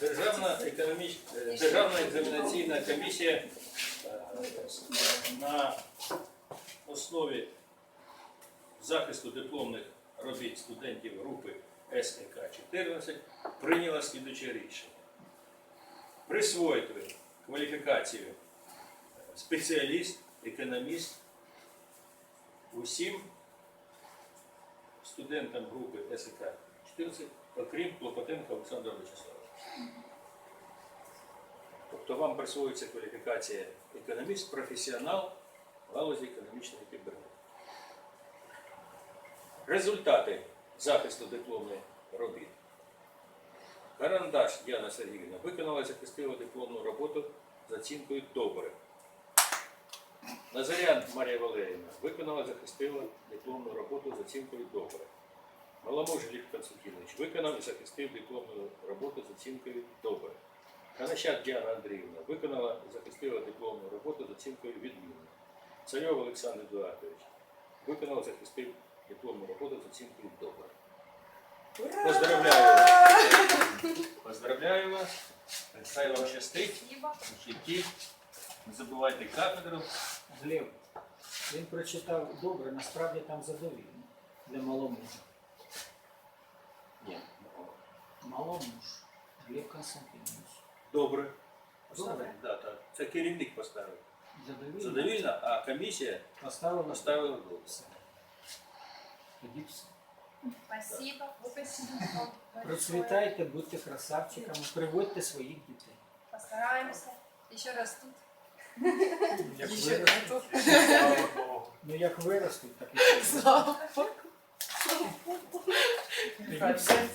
Державна економіч... Державна екзаменаційна комісія е, на основі захисту дипломних робіт студентів групи СЕК-14 прийняла слідуче рішення. Присвоїти кваліфікацію е, спеціаліст, економіст усім студентам групи СЕК-14, Тобто вам присвоюється кваліфікація економіст, професіонал в галузі економічної кібернетики. Результати захисту дипломних робіт. Карандаш Діана Сергіївна виконала і захистила дипломну роботу з оцінкою добре. Назарян Марія Валеріївна виконала і захистила дипломну роботу з оцінкою добре. Маламуж Гліб Константинович виконав і захистив дипломну роботу з оцінкою добре. Канащак Діана Андріївна виконала захистила дипломну роботу з оцінкою відмінно. Царьов Олександр Едуардович виконав і захистив дипломну роботу з оцінкою добре. Поздравляю вас! Поздравляю вас! Хай вам щастить в житті. Не забувайте кафедру. Глеб, він прочитав добре, насправді там задовільно для маломужа. Ні. Маломуж. Глеб Константинович. Добре. Добре. Да, так. Це керівник поставив. Задовільно? Задовільно, а комісія Поставила. поставила добре. Все. Тоді все. Спасибо. Спасибо. Процвітайте, будьте красавчиками, приводьте своїх дітей. Постараемся. Еще растут. Як Ще виростуть, тут. Слава Богу. ну як виростуть, так і все. Тоді все.